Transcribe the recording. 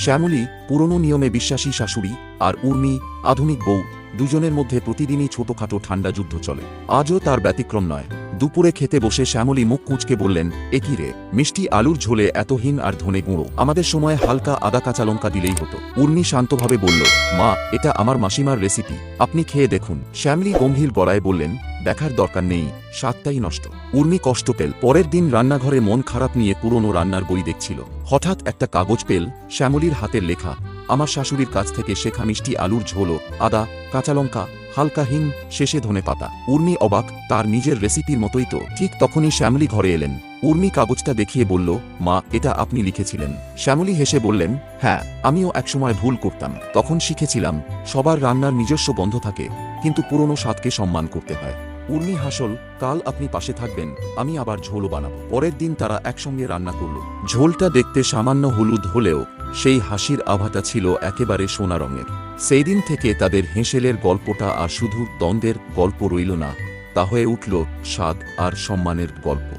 শ্যামলী পুরনো নিয়মে বিশ্বাসী শাশুড়ি আর উর্মি, আধুনিক বউ, দুজনের মধ্যে প্রতিদিনই ছোটখাটো ঠান্ডা যুদ্ধ চলে। আজও তার ব্যতিক্রম নয়। দুপুরে খেতে বসে শ্যামলী মুখ কুঁচকে বললেন একই রে? মিষ্টি আলুর ঝোলে এত হিং আর ধনে গুঁড়ো। আমাদের সময় হালকা আদা কাঁচা লঙ্কা দিলেই হতো। উর্মি শান্তভাবে বলল, মা, এটা আমার মাসিমার রেসিপি। আপনি খেয়ে দেখুন। শ্যামলী গম্ভীর গড়ায় বললেন, দেখার দরকার নেই, স্বাদটাই নষ্ট। উর্মি কষ্ট পেল। পরের দিন রান্নাঘরে মন খারাপ নিয়ে পুরনো রান্নার বই দেখছিল। হঠাৎ একটা কাগজ পেল, শ্যামলীর হাতের লেখা। আমার শাশুড়ির কাছ থেকে শেখা মিষ্টি আলুর ঝোলো আদা, কাঁচা লঙ্কা, হালকা হিং, শেষে ধনে পাতা। উর্মি অবাক, তার নিজের রেসিপির মতোই তো। ঠিক তখনই শ্যামলী ঘরে এলেন। উর্মি কাগজটা দেখিয়ে বলল, মা, এটা আপনি লিখেছিলেন। শ্যামলী হেসে বললেন হ্যাঁ আমিও একসময় ভুল করতাম। তখন শিখেছিলাম, সবার রান্নার নিজস্ব বন্ধ থাকে, কিন্তু পুরনো স্বাদকে সম্মান করতে হয়। উর্মি হাসল, কাল আপনি পাশে থাকবেন, আমি আবার ঝোলও বানাবো। পরের দিন তারা একসঙ্গে রান্না করল। ঝোলটা দেখতে সামান্য হলুদ হলেও, সেই হাসির আভাটা ছিল একেবারে সোনা রঙের। সেই দিন থেকে তাদের হেঁসেলের গল্পটা আর শুধু দ্বন্দ্বের গল্প রইল না, তা হয়ে উঠল স্বাদ আর সম্মানের গল্প।